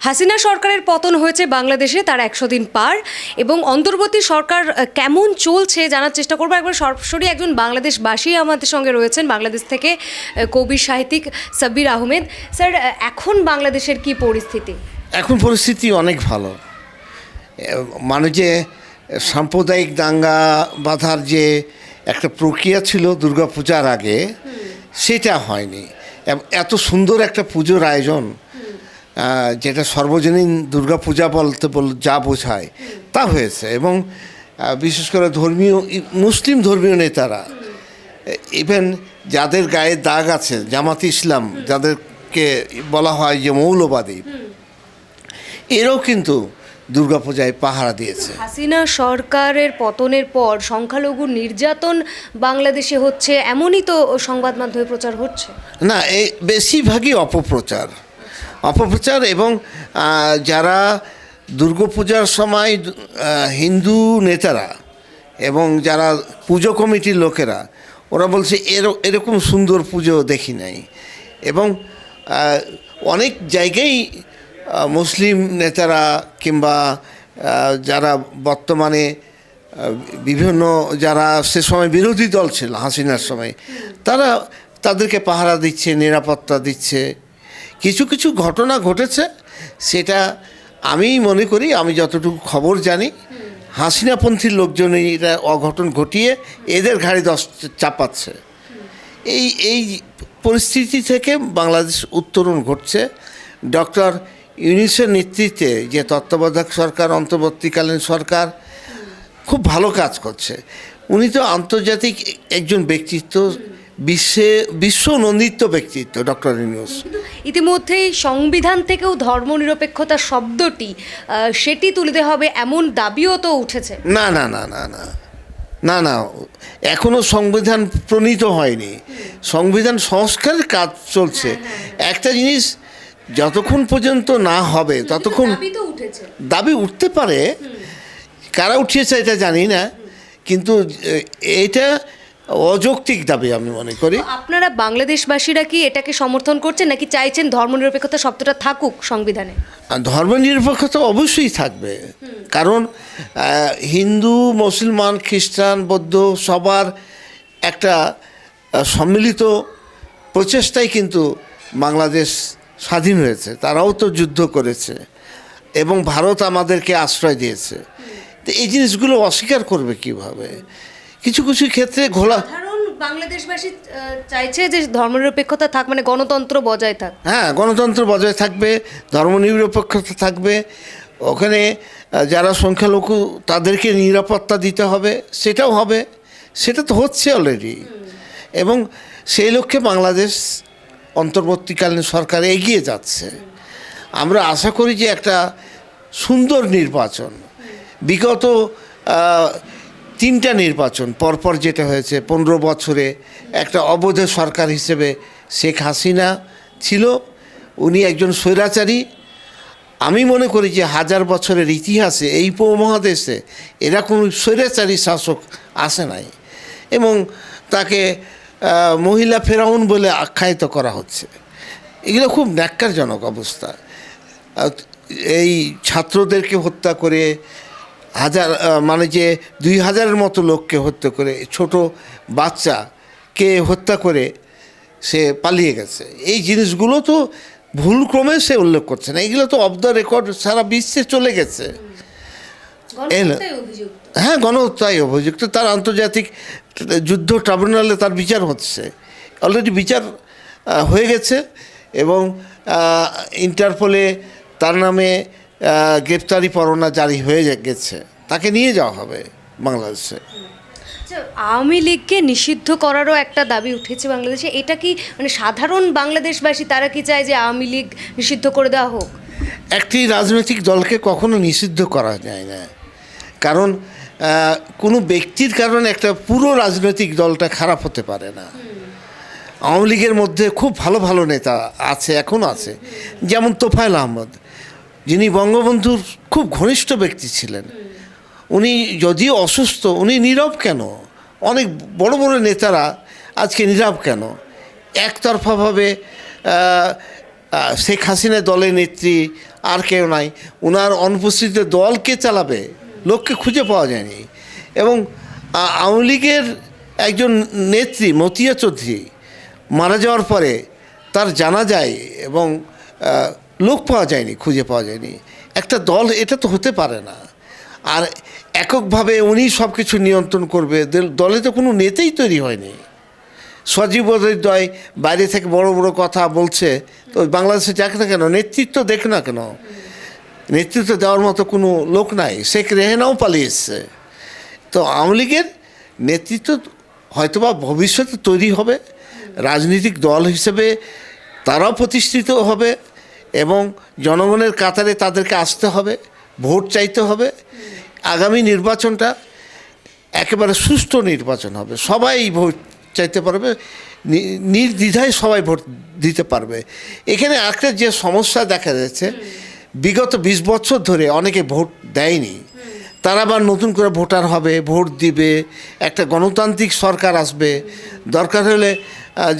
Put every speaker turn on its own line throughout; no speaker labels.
হাসিনা সরকারের পতন হয়েছে বাংলাদেশে তার একশো দিন পার এবং অন্তর্বর্তী সরকার কেমন চলছে জানার চেষ্টা করব। একবার সরাসরি একজন বাংলাদেশবাসী আমাদের সঙ্গে রয়েছেন বাংলাদেশ থেকে কবি সাহিত্যিক সাব্বির আহমেদ। স্যার এখন বাংলাদেশের কি পরিস্থিতি?
এখন পরিস্থিতি অনেক ভালো। এ, মানে যে সাম্প্রদায়িক দাঙ্গা বাঁধার যে একটা প্রক্রিয়া ছিল দুর্গাপূজার আগে সেটা হয়নি। এত সুন্দর একটা পুজোর আয়োজন যেটা সর্বজনীন দুর্গাপূজা বলতে বল যা বোঝায় তা হয়েছে। এবং বিশেষ করে ধর্মীয় মুসলিম ধর্মীয় নেতারা ইভেন যাদের গায়ে দাগ আছে জামাত ইসলাম যাদেরকে বলা হয় যে মৌলবাদী এরাও কিন্তু দুর্গাপূজায় পাহারা দিয়েছে।
হাসিনা সরকারের পতনের পর সংখ্যালঘু নির্যাতন বাংলাদেশে হচ্ছে এমনই তো সংবাদ মাধ্যমে প্রচার হচ্ছে।
না এই বেশিরভাগই অপপ্রচার। অপপ্রচার এবং যারা দুর্গাপূজার সময় হিন্দু নেতারা এবং যারা পুজো কমিটির লোকেরা, ওরা বলছে, এর, এরকম সুন্দর পুজো দেখি নাই। এবং অনেক জায়গায় মুসলিম নেতারা কিংবা যারা বর্তমানে বিভিন্ন যারা সে সময় বিরোধী দল ছিল, হাসিনার সময়, তারা তাদেরকে পাহারা দিচ্ছে, নিরাপত্তা দিচ্ছে। কিছু কিছু ঘটনা ঘটেছে, সেটা আমি মনে করি, আমি যতটুকু খবর জানি, হাসিনাপন্থীর লোকজন এরা অঘটন ঘটিয়ে এদের ঘাড়ে দশ চাপাচ্ছে। এই এই পরিস্থিতি থেকে বাংলাদেশ উত্তরণ ঘটছে। ডক্টর ইউনিসের নেতৃত্বে যে তত্ত্বাবধায়ক সরকার, অন্তর্বর্তীকালীন সরকার, খুব ভালো কাজ করছে। উনি তো আন্তর্জাতিক একজন ব্যক্তিত্ব বিশ্বে বিশ্ব নন্দিত ব্যক্তিত্ব ডক্টর ইউনুস।
ইতিমধ্যেই সংবিধান থেকেও ধর্মনিরপেক্ষতা শব্দটি সেটি তুলতে হবে এমন দাবিও তো উঠেছে।
না না না না না না না এখনও সংবিধান প্রণীত হয়নি। সংবিধান সংস্কারের কাজ চলছে। একটা জিনিস যতক্ষণ পর্যন্ত না হবে ততক্ষণ
দাবি তো উঠেছে।
দাবি উঠতে পারে। কারা উঠিয়েছে এটা জানি না। কিন্তু এটা অযৌক্তিক দাবি আমি মনে করি।
আপনারা বাংলাদেশবাসীরা কি এটাকে সমর্থন করছেন নাকি চাইছেন ধর্মনিরপেক্ষতা শব্দটা থাকুক সংবিধানে?
ধর্মনিরপেক্ষতা অবশ্যই থাকবে। কারণ হিন্দু মুসলমান খ্রিস্টান বৌদ্ধ সবার একটা সম্মিলিত প্রচেষ্টাই কিন্তু বাংলাদেশ স্বাধীন হয়েছে। তারাও তো যুদ্ধ করেছে এবং ভারত আমাদেরকে আশ্রয় দিয়েছে। তো এই জিনিসগুলো অস্বীকার করবে কীভাবে? কিছু কিছু ক্ষেত্রে ঘোলা
সাধারণ বাংলাদেশবাসী চাইছে যে ধর্মনিরপেক্ষতা থাক মানে গণতন্ত্র বজায় থাক।
হ্যাঁ গণতন্ত্র বজায় থাকবে ধর্মনিরপেক্ষতা থাকবে। ওখানে যারা সংখ্যালঘু তাদেরকে নিরাপত্তা দিতে হবে সেটাও হবে। সেটা তো হচ্ছে অলরেডি এবং সেই লক্ষ্যে বাংলাদেশ অন্তর্বর্তীকালীন সরকার এগিয়ে যাচ্ছে। আমরা আশা করি যে একটা সুন্দর নির্বাচন। বিগত তিনটা নির্বাচন, পরপর যেটা হয়েছে, পনেরো বছরে একটা অবৈধ সরকার হিসেবে শেখ হাসিনা ছিল, উনি একজন স্বৈরাচারী। আমি মনে করি যে হাজার বছরের ইতিহাসে, এই উপমহাদেশে এরকম স্বৈরাচারী শাসক আসে নাই এবং তাকে মহিলা ফেরাউন বলে আখ্যায়িত করা হচ্ছে। এগুলো খুব ন্যাক্কারজনক অবস্থা। এই ছাত্রদেরকে হত্যা করে হাজার মানে যে দুই হাজারের মতো লোককে হত্যা করে ছোট বাচ্চাকে হত্যা করে সে পালিয়ে গেছে। এই জিনিসগুলো তো ভুল ক্রমে সে উল্লেখ করছে না। এগুলো তো অফ দ্য রেকর্ড সারা বিশ্বে চলে গেছে। হ্যাঁ গণহত্যায় অভিযুক্ত। তার আন্তর্জাতিক যুদ্ধ ট্রাইব্যুনালে তার বিচার হচ্ছে। অলরেডি বিচার হয়ে গেছে এবং ইন্টারপোলে তার নামে গ্রেপ্তারি পরোয়ানা জারি হয়ে গেছে। তাকে নিয়ে যাওয়া হবে বাংলাদেশে।
আচ্ছা, আওয়ামী লীগকে নিষিদ্ধ করারও একটা দাবি উঠেছে বাংলাদেশে। এটা কি মানে সাধারণ বাংলাদেশবাসী তারা কি চায় যে আওয়ামী লীগ নিষিদ্ধ করে দেওয়া হোক?
একটি রাজনৈতিক দলকে কখনো নিষিদ্ধ করা যায় না। কারণ কোনো ব্যক্তির কারণে একটা পুরো রাজনৈতিক দলটা খারাপ হতে পারে না। আওয়ামী লীগের মধ্যে খুব ভালো ভালো নেতা আছে এখনও আছে। যেমন তোফায়েল আহমদ। যিনি বঙ্গবন্ধুর খুব ঘনিষ্ঠ ব্যক্তি ছিলেন, উনি যদিও অসুস্থ, উনি নীরব কেন? অনেক বড় বড় নেতারা আজকে নীরব কেন? একতরফাভাবে শেখ হাসিনা দলের নেত্রী আর কেউ নাই ওনার অনুপস্থিতিতে দল কে চালাবে? লোককে খুঁজে পাওয়া যায়নি। এবং আওয়ামী লীগের একজন নেত্রী মতিয়া চৌধুরী মারা যাওয়ার পরে তার জানা যায় এবং লোক পাওয়া যায়নি, খুঁজে পাওয়া যায়নি। একটা দল, এটা তো হতে পারে না। আর এককভাবে উনি সব কিছু নিয়ন্ত্রণ করবে দলে তো কোনো নেতাই তৈরি হয়নি। সজীব দয় বাইরে থেকে বড় বড় কথা বলছে, তো বাংলাদেশে যাক না কেন, নেতৃত্ব দেখ না কেন। নেতৃত্ব দেওয়ার মতো কোনো লোক নাই। শেখ রেহেনাও পালিয়ে এসছে তো আওয়ামী লীগের নেতৃত্ব হয়তোবা ভবিষ্যতে তৈরি হবে। রাজনৈতিক দল হিসেবে তারাও প্রতিষ্ঠিত হবে। এবং জনগণের কাতারে তাদেরকে আসতে হবে, ভোট চাইতে হবে। আগামী নির্বাচনটা একেবারে সুষ্ঠু নির্বাচন হবে। সবাই ভোট চাইতে পারবে নির্দ্বিধায় সবাই ভোট দিতে পারবে। এখানে একটা যে সমস্যা দেখা যাচ্ছে, বিগত বিশ বছর ধরে অনেকে ভোট দেয়নি। তারা আবার নতুন করে ভোটার হবে, ভোট দিবে, একটা গণতান্ত্রিক সরকার আসবে। দরকার হলে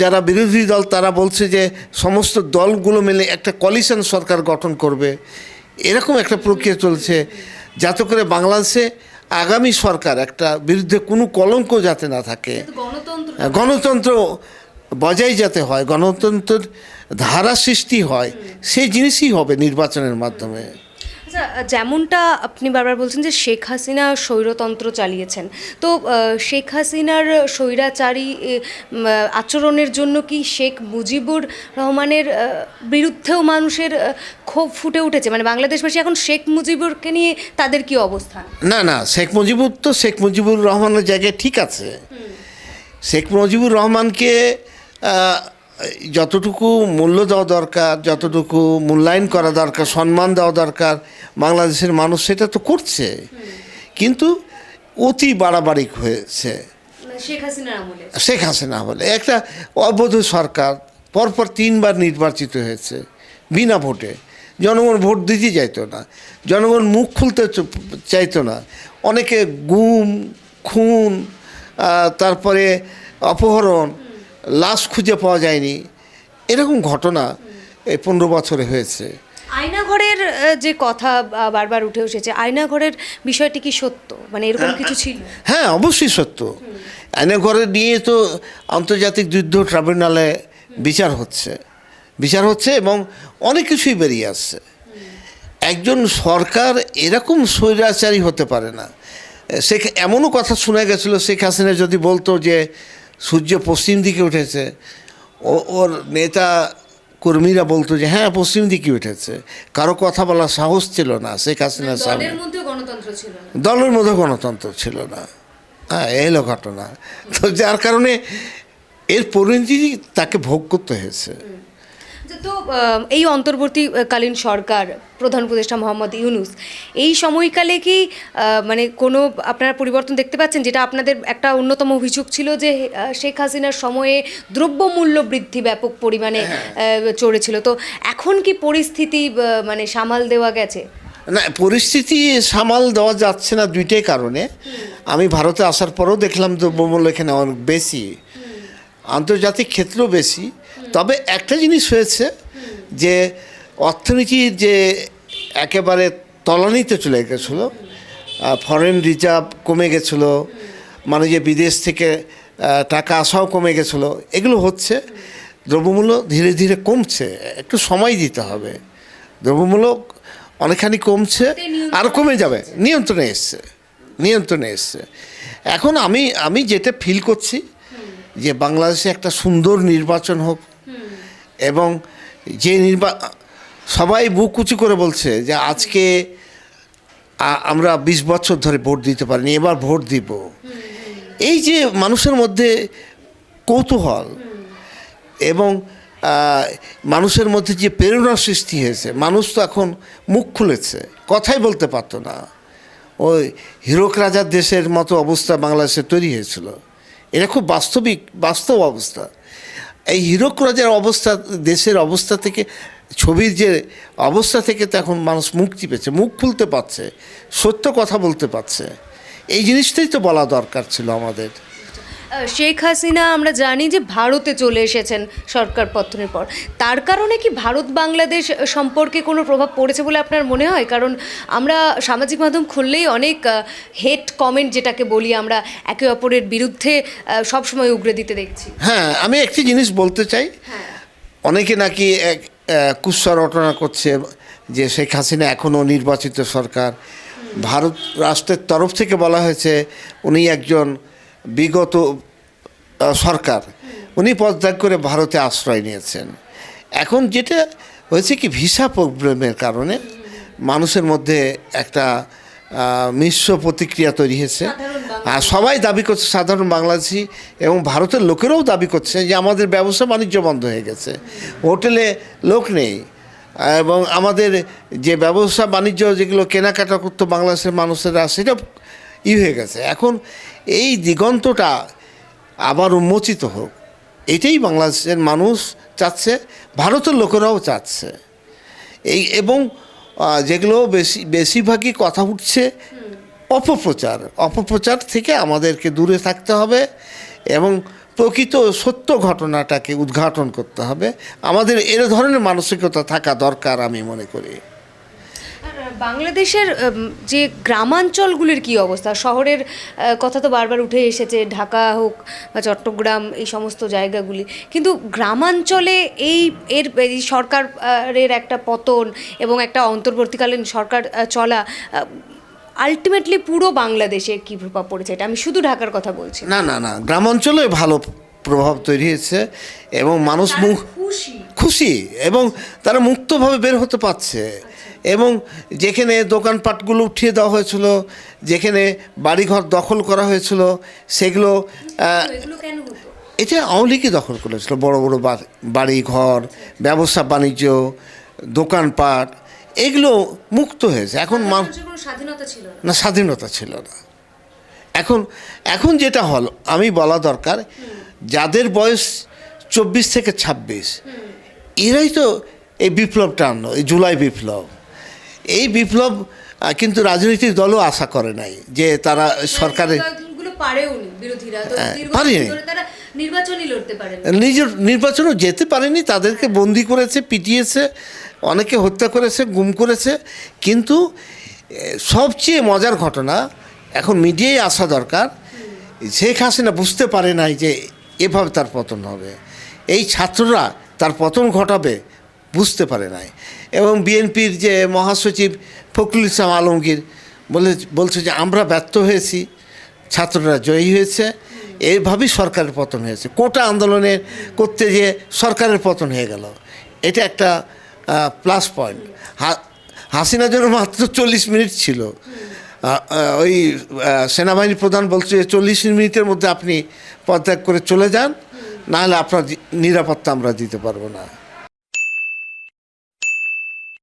যারা বিরোধী দল তারা বলছে যে সমস্ত দলগুলো মিলে একটা কলিশন সরকার গঠন করবে। এরকম একটা প্রক্রিয়া চলছে যাতে করে বাংলাদেশে আগামী সরকার একটা বিরুদ্ধে কোনো কলঙ্ক যাতে না থাকে।
গণতন্ত্র
বজায় যাতে হয় গণতন্ত্রের ধারা সৃষ্টি হয় সেই জিনিসই হবে নির্বাচনের মাধ্যমে।
আচ্ছা যেমনটা আপনি বারবার বলছেন যে শেখ হাসিনা স্বৈরতন্ত্র চালিয়েছেন তো শেখ হাসিনার স্বৈরাচারী আচরণের জন্য কি শেখ মুজিবুর রহমানের বিরুদ্ধেও মানুষের ক্ষোভ ফুটে উঠেছে? মানে বাংলাদেশবাসী এখন শেখ মুজিবুরকে নিয়ে তাদের কি অবস্থান
না না শেখ মুজিবুর তো শেখ মুজিবুর রহমানের জায়গায় ঠিক আছে। শেখ মুজিবুর রহমানকে যতটুকু মূল্য দেওয়া দরকার যতটুকু মূল্যায়ন করা দরকার সম্মান দেওয়া দরকার বাংলাদেশের মানুষ সেটা তো করছে। কিন্তু অতি বাড়াবাড়ি হয়েছে।
মানে শেখ আমলে।
হাসিনা বলে একটা অবৈধ সরকার পরপর তিনবার নির্বাচিত হয়েছে বিনা ভোটে। জনগণ ভোট দিতে চাইতো না। জনগণ মুখ খুলতে চাইতো না। অনেকে গুম খুন তারপরে অপহরণ লাশ খুঁজে পাওয়া যায়নি। এরকম ঘটনা এই পনেরো বছরে হয়েছে।
আয়নাঘরের যে কথা বারবার উঠে এসেছে আয়নাঘরের বিষয়টি কি সত্য? মানে এরকম কিছু ছিল?
হ্যাঁ অবশ্যই সত্য। আয়নাঘরে নিয়ে তো আন্তর্জাতিক যুদ্ধ ট্রাইব্যুনালে বিচার হচ্ছে। বিচার হচ্ছে এবং অনেক কিছুই বেরিয়ে আসছে। একজন সরকার এরকম স্বৈরাচারী হতে পারে না। শেখ এমনও কথা শোনা গেছিল শেখ হাসিনা যদি বলতো যে সূর্য পশ্চিম দিকে উঠেছে। ও ওর নেতা কর্মীরা বলতো যে হ্যাঁ পশ্চিম দিকে উঠেছে। কারও কথা বলার সাহস ছিল না শেখ হাসিনার সামনে।
দলের মধ্যে গণতন্ত্র ছিল না।
দলের মধ্যে গণতন্ত্র ছিল না। হ্যাঁ এলো ঘটনা। তো যার কারণে এর পরিণতি তাকে ভোগ করতে হয়েছে।
তো এই অন্তর্বর্তীকালীন সরকার প্রধান উপদেষ্টা মোহাম্মদ ইউনুস এই সময়কালে কি মানে কোনো আপনারা পরিবর্তন দেখতে পাচ্ছেন? যেটা আপনাদের একটা অন্যতম অভিযোগ ছিল যে শেখ হাসিনার সময়ে দ্রব্যমূল্য বৃদ্ধি ব্যাপক পরিমাণে আহ, চড়েছিল। তো এখন কি পরিস্থিতি মানে সামাল দেওয়া গেছে?
না পরিস্থিতি সামাল দেওয়া যাচ্ছে না দুইটাই কারণে। আমি ভারতে আসার পরেও দেখলাম দ্রব্যমূল্য এখানে অনেক বেশি। আন্তর্জাতিক ক্ষেত্রেও বেশি। তবে একটা জিনিস হয়েছে যে অর্থনীতির যে একেবারে তলানিতে চলে গেছিল ফরেন রিজার্ভ কমে গেছিল মানে যে বিদেশ থেকে টাকা আসাও কমে গেছিল এগুলো হচ্ছে দ্রব্যমূল্য ধীরে ধীরে কমছে একটু সময় দিতে হবে। দ্রব্যমূল্য অনেকখানি কমছে আর কমে যাবে নিয়ন্ত্রণে এসছে নিয়ন্ত্রণে এসছে। এখন আমি আমি যেটা ফিল করছি যে বাংলাদেশে একটা সুন্দর নির্বাচন হোক এবং যে নির্বা, সবাই বুক উঁচু করে বলছে যে আজকে আমরা বিশ বছর ধরে ভোট দিতে পারিনি, এবার ভোট দিব। এই যে মানুষের মধ্যে কৌতূহল এবং মানুষের মধ্যে যে প্রেরণা সৃষ্টি হয়েছে, মানুষ তো এখন মুখ খুলেছে, কথাই বলতে পারতো না। ওই হিরোক রাজার দেশের মতো অবস্থা বাংলাদেশে তৈরি হয়েছিল। এটা খুব বাস্তবিক, বাস্তব অবস্থা। এই হিরক রাজার অবস্থা, দেশের অবস্থা থেকে, ছবির যে অবস্থা থেকে তো এখন মানুষ মুক্তি পেয়েছে, মুখ খুলতে পারছে, সত্য কথা বলতে পারছে। এই জিনিসটাই তো বলা দরকার ছিল আমাদের।
শেখ হাসিনা আমরা জানি যে ভারতে চলে এসেছেন সরকার পতনের পর। তার কারণে কি ভারত বাংলাদেশ সম্পর্কে কোনো প্রভাব পড়েছে বলে আপনার মনে হয়? কারণ আমরা সামাজিক মাধ্যম খুললেই অনেক হেট কমেন্ট যেটাকে বলি আমরা একে অপরের বিরুদ্ধে সব সময় উগরে দিতে দেখছি।
হ্যাঁ আমি একটি জিনিস বলতে চাই। অনেকে নাকি এক কুৎসা রটনা করছে যে শেখ হাসিনা এখনও নির্বাচিত সরকার। ভারত রাষ্ট্রের তরফ থেকে বলা হয়েছে উনি একজন বিগত সরকার উনি পদত্যাগ করে ভারতে আশ্রয় নিয়েছেন। এখন যেটা হয়েছে কি ভিসা প্রবলেমের কারণে মানুষের মধ্যে একটা মিশ্র প্রতিক্রিয়া তৈরি হয়েছে। আর সবাই দাবি করছে সাধারণ বাংলাদেশি এবং ভারতের লোকেরাও দাবি করছে যে আমাদের ব্যবসা বাণিজ্য বন্ধ হয়ে গেছে। হোটেলে লোক নেই। এবং আমাদের যে ব্যবসা বাণিজ্য যেগুলো কেনাকাটা করতো বাংলাদেশের মানুষেরা সেটা ই হয়ে গেছে। এখন এই দিগন্তটা আবার উন্মোচিত হোক। এটাই বাংলাদেশের মানুষ চাচ্ছে, ভারতের লোকেরাও চাচ্ছে। এই এবং যেগুলো বেশি, বেশিরভাগই কথা উঠছে অপপ্রচার। অপপ্রচার থেকে আমাদেরকে দূরে থাকতে হবে এবং প্রকৃত সত্য ঘটনাটাকে উদ্ঘাটন করতে হবে। আমাদের এর ধরনের মানসিকতা থাকা দরকার আমি মনে করি।
বাংলাদেশের যে গ্রামাঞ্চলগুলির কি অবস্থা? শহরের কথা তো বারবার উঠে এসেছে ঢাকা হোক বা চট্টগ্রাম এই সমস্ত জায়গাগুলি। কিন্তু গ্রামাঞ্চলে এই এর এই সরকারের একটা পতন এবং একটা অন্তর্বর্তীকালীন সরকার চলা আলটিমেটলি পুরো বাংলাদেশে কি প্রভাব পড়েছে? এটা আমি শুধু ঢাকার কথা বলছি। না।
না না গ্রামাঞ্চলে ভালো প্রভাব তৈরি হয়েছে এবং মানুষ মুখ
খুশি।
খুশি এবং তারা মুক্তভাবে বের হতে পারছে। এবং যেখানে দোকানপাটগুলো উঠিয়ে দেওয়া হয়েছিল যেখানে বাড়িঘর দখল করা হয়েছিল সেগুলো এটা আওয়ামী লীগই দখল করেছিল। বড় বড় বাড়ি ঘর ব্যবসা বাণিজ্য দোকানপাট এগুলো মুক্ত হয়েছে। এখন
মানুষের কোনো স্বাধীনতা ছিল না।
না স্বাধীনতা ছিল না। এখন এখন যেটা হল আমি বলা দরকার যাদের বয়স চব্বিশ থেকে ছাব্বিশ এরাই তো এই বিপ্লবটা আনলো এই জুলাই বিপ্লব। এই বিপ্লব কিন্তু রাজনৈতিক দলও আশা করে নাই যে তারা সরকারে
গুলো পারেও নি বিরোধীরা। তো
হ্যাঁ, পারেনি। নিজের নির্বাচনও যেতে পারেনি তাদেরকে বন্দি করেছে পিটিয়েছে অনেকে হত্যা করেছে গুম করেছে। কিন্তু সবচেয়ে মজার ঘটনা এখন মিডিয়ায় আসা দরকার। শেখ হাসিনা বুঝতে পারে নাই যে এভাবে তার পতন হবে। এই ছাত্ররা তার পতন ঘটাবে বুঝতে পারে নাই। এবং বিএনপির যে মহাসচিব ফখরুল ইসলাম আলমগীর বলে, বলছে যে আমরা ব্যর্থ হয়েছি, ছাত্ররা জয়ী হয়েছে এইভাবেই সরকারের পতন হয়েছে। কোটা আন্দোলনের করতে গিয়ে সরকারের পতন হয়ে গেল। এটা একটা প্লাস পয়েন্ট হাসিনার জন্য মাত্র চল্লিশ মিনিট ছিল। ওই সেনাবাহিনী প্রধান বলছে যে চল্লিশ মিনিটের মধ্যে আপনি পদত্যাগ করে চলে যান, নাহলে আপনার নিরাপত্তা আমরা দিতে পারব না।